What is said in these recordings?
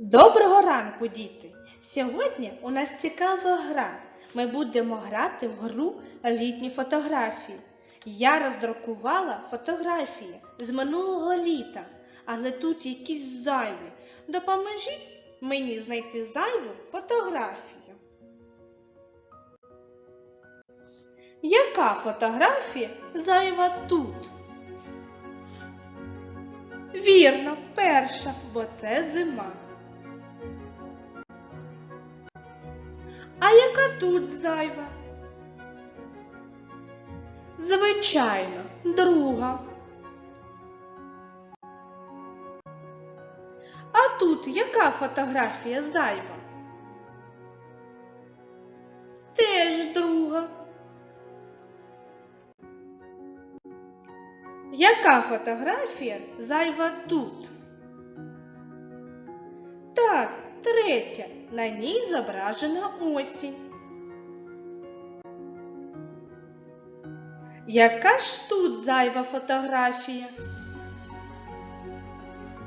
Доброго ранку, діти! Сьогодні у нас цікава гра. Ми будемо грати в гру літні фотографії. Я роздрукувала фотографії з минулого літа, але тут якісь зайві. Допоможіть мені знайти зайву фотографію. Яка фотографія зайва тут? Вірно, перша, бо це зима. А яка тут зайва? Звичайно, друга. А тут яка фотографія зайва? Теж друга. Яка фотографія зайва тут? Третя. На ній зображена осінь. Яка ж тут зайва фотографія?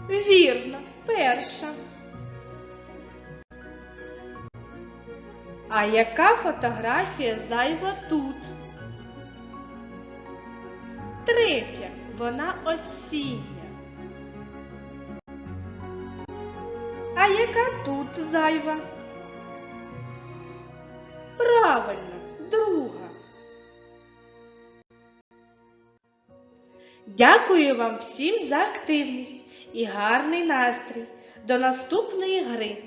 Вірно, перша. А яка фотографія зайва тут? Третя, вона осіння. Яка тут зайва? Правильно, друга. Дякую вам всім за активність і гарний настрій. До наступної гри.